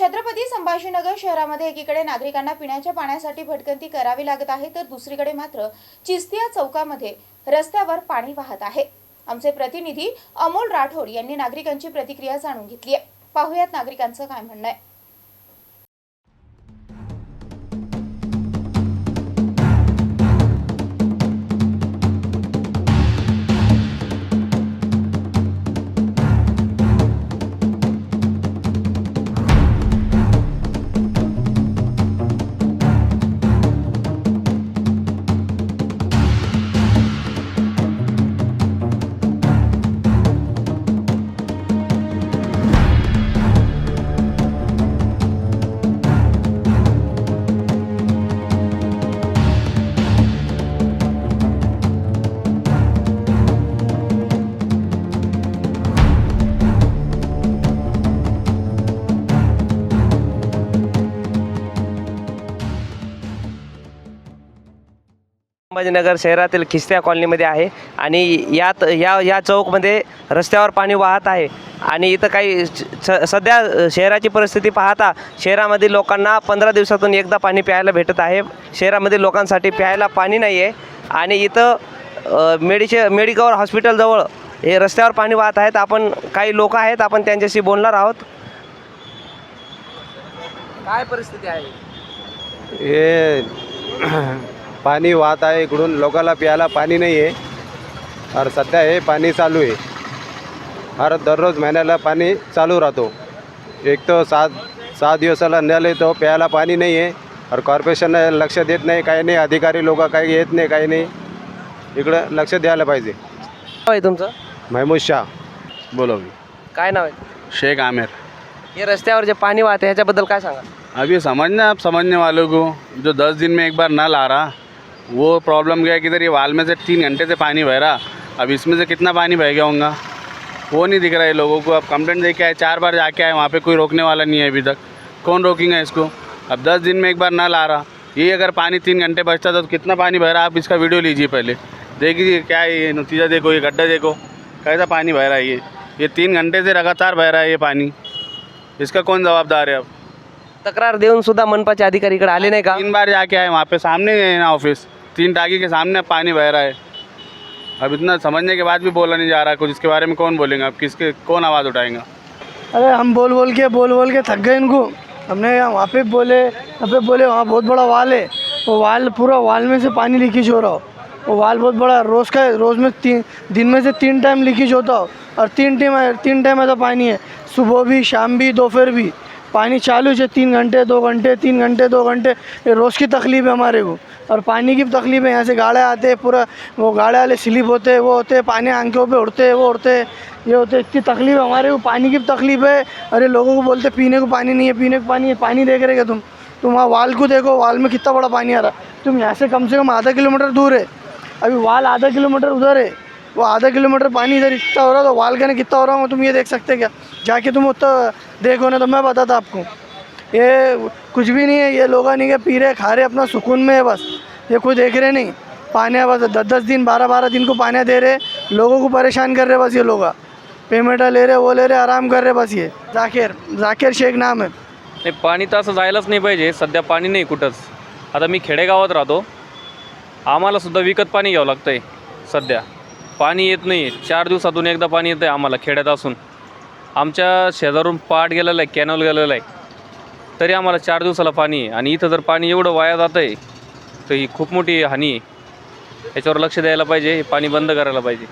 छत्रपती संभाजीनगर शहरामध्ये एकीकडे नागरिकांना पिण्याच्या पाण्यासाठी भटकंती करावी लागत आहे तर दुसरीकडे मात्र चिस्तिया चौकामध्ये रस्त्यावर पाणी वाहत आहे. आमचे प्रतिनिधी अमोल राठोड यांनी नागरिकांची प्रतिक्रिया जाणून घेतली आहे. पाहुयात नागरिकांचं काय म्हणणं आहे. संभाजीनगर शहरातील खिस्त्या कॉलनीमध्ये आहे आणि यात या या चौकमध्ये रस्त्यावर पाणी वाहत आहे. आणि इथं काही स सध्या शहराची परिस्थिती पाहता शहरामध्ये लोकांना पंधरा दिवसातून एकदा पाणी प्यायला भेटत आहे. शहरामध्ये लोकांसाठी प्यायला पाणी नाही आहे आणि इथं मेडिशे मेडिकवर हॉस्पिटलजवळ हे रस्त्यावर पाणी वाहत आहेत. आपण काही लोक आहेत आपण त्यांच्याशी बोलणार आहोत. काय परिस्थिती आहे? हे पाणी वाहत आहे इकडून. लोकांना प्यायला पाणी नाही आहे और सध्या हे पाणी चालू आहे. हर दररोज महिन्याला पाणी चालू राहतो. एक तो सात सहा दिवसाला नळ येतो प्यायला पाणी नाही आहे और कॉर्पोरेशन लक्ष देत नाही काही नाही. अधिकारी लोक काही येत नाही काही नाही. इकडं लक्ष द्यायला पाहिजे. नाव आहे तुमचं? महमूद शाह. बोलो अभी काय नाव आहे? शेख आमिर. हे रस्त्यावर जे पाणी वाहते ह्याच्याबद्दल काय सांगा ये समझना आप समझने वालों को. जो दस दिन में एक बार नल आ रहा वो प्रॉब्लम क्या है कि इधर ये वाल में से तीन घंटे से पानी बह रहा अब इसमें से कितना पानी बह गया होगा? वो नहीं दिख रहा है लोगों को। अब कंप्लेंट दे के आए चार बार जाके आए वहाँ पे कोई रोकने वाला नहीं है अभी तक। कौन रोकेंगे इसको? अब दस दिन में एक बार नल आ रहा। ये अगर पानी तीन घंटे बचता था तो कितना पानी बह रहा? आप इसका वीडियो लीजिए पहले। देखिए क्या है ये नतीजा देखो ये गड्ढा देखो। कैसा पानी बह रहा है ये? ये तीन घंटे से लगातार बह रहा है ये पानी। इसका कौन जवाबदार है अब? तक्रार देऊन सुद्धा मनपाचे अधिकारी इकडे आले नाही का? तीन बार जाके आए वहाँ पे सामने है ना ऑफ़िस तीन टाकी के सामने पानी बह रहा है। अब इतना समझने के बाद भी बोला नहीं जा रहा कुछ। इसके बारे में कौन बोलेंगे? अब किसके, कौन आवाज़ उठाएगा? अरे हम बोल बोल के, बोल बोल के थक गए इनको। हमने वहाँ पे बोले, वहाँ पे बोले, वहाँ बहुत बड़ा वाल है। वो वाल, पूरा वाल में से पानी लीकेज हो रहा हो। वो वाल बहुत बड़ा, रोज़ का, रोज़ में तीन, दिन में से तीन टाइम लीकेज होता हो। और तीन टाइम तीन टाइम ऐसा पानी है। सुबह भी, शाम भी, दोपहर भी। पानी चालू है तीन घंटे, दो घंटे, तीन घंटे, दो घंटे रोज़ की तकलीफ़ है हमारे को। और पानी की तकलीफ़ है, यहाँ से गाड़े आते हैं, पूरा वो गाड़े वाले स्लिप होते हैं, वो होते हैं, पानी आँखों पे उड़ते हैं, वो उड़ते हैं, ये होते हैं। इतनी तकलीफ़ है हमारे को, पानी की तकलीफ़ है। अरे लोगों को बोलते पीने को पानी नहीं है, पीने को पानी है, पानी देख रहे क्या तुम? तुम वहाँ वाल को देखो, वाल में कितना बड़ा पानी आ रहा तुम यहाँ से कम से कम आधा किलोमीटर दूर है। अभी वाल आधा किलोमीटर उधर है। वो आधा किलोमीटर पानी इधर इतना हो रहा तो वाल कितना हो रहा हूँ तुम ये देख सकते क्या? जाके तुम उतना देखो ना तो मैं बताता आपको। ये कुछ भी नहीं है ये लोग नहीं के पी रहे खा रहे अपना सुकून में है बस। ये कोई देख रहे नहीं। पानिया बस दस दस दिन बारह बारह दिन को पानी दे रहे लोगों को परेशान कर रहे बस ये लोग। पेमेंट ले रहे वो ले रहे आराम कर रहे बस ये। जाकिर जाकिर शेख नाम है। नाही पाणी तर असं जायलाच नाही पाहिजे सध्या पाणी नाही कुठंच. आता मी खेडेगावात राहतो. आम्हाला सुद्धा विकत पाणी घ्यावं लागतं आहे सध्या. पाणी येत नाही. चार दिवसातून एकदा पाणी येतं आहे आम्हाला खेड्यात असून. आमच्या शेजारून पाट गेलेला आहे कॅनॉल गेलेला आहे. तरी आम्हाला चार दिवसाला पाणी आहे. आणि इथं जर पाणी एवढं वाया जातं आहे तर ही खूप मोठी हानी आहे. याच्यावर लक्ष द्यायला पाहिजे हे पाणी बंद करायला पाहिजे.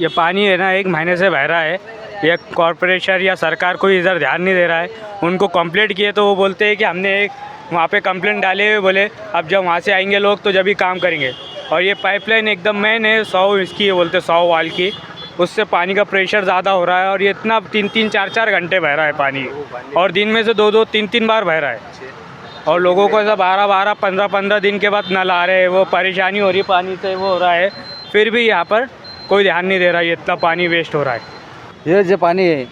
ये पानी है ना एक महीने से बह रहा है ये कॉरपोरेशन या सरकार कोई इधर ध्यान नहीं दे रहा है उनको कंप्लेंट किए तो वो बोलते हैं कि हमने एक वहाँ पे कंप्लेंट डाले हुए बोले अब जब वहाँ से आएंगे लोग तो जब ही काम करेंगे. और ये पाइपलाइन एकदम मेन है सौ इसकी है बोलते सौ वाल की। उससे पानी का प्रेशर ज़्यादा हो रहा है और ये इतना तीन तीन चार चार घंटे बह रहा है पानी। और दिन में से दो दो तीन तीन बार बह रहा है। और लोगों को ऐसा बारह बारह पंद्रह पंद्रह दिन के बाद नल आ रहे हैं वो परेशानी हो रही है पानी से वो हो रहा है। फिर भी यहाँ पर कोई ध्यान नहीं दे रहा है इतना पानी वेस्ट हो रहा है। हे जे पाणी आहे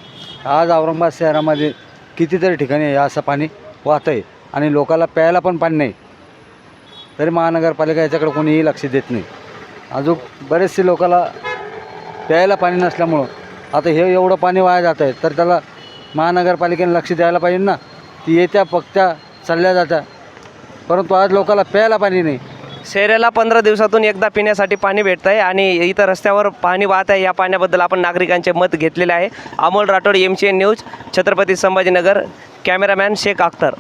आज औरंगाबाद शहरामध्ये कितीतरी ठिकाणी असं पाणी वाहतं आहे आणि लोकाला प्यायला पण पाणी नाही. तरी महानगरपालिका याच्याकडे कोणीही लक्ष देत नाही. अजून बरेचसे लोकाला प्यायला पाणी नसल्यामुळं आता हे एवढं पाणी वाया जात आहे तर त्याला महानगरपालिकेने लक्ष द्यायला पाहिजे ना. ती येत्या पक्त्या चालल्या जात्या. परंतु आज लोकाला प्यायला पाणी नाही. शहराला पंधरा दिवसातून एकदा पिण्यासाठी पाणी भेटत आहे आणि इथं रस्त्यावर पाणी वाहत आहे या पाण्याबद्दल आपण नागरिकांचे मत घेतलेले आहे. Amol Rathod M C N news Chhatrapati Sambhajinagar cameraman Shaikh Akhtar.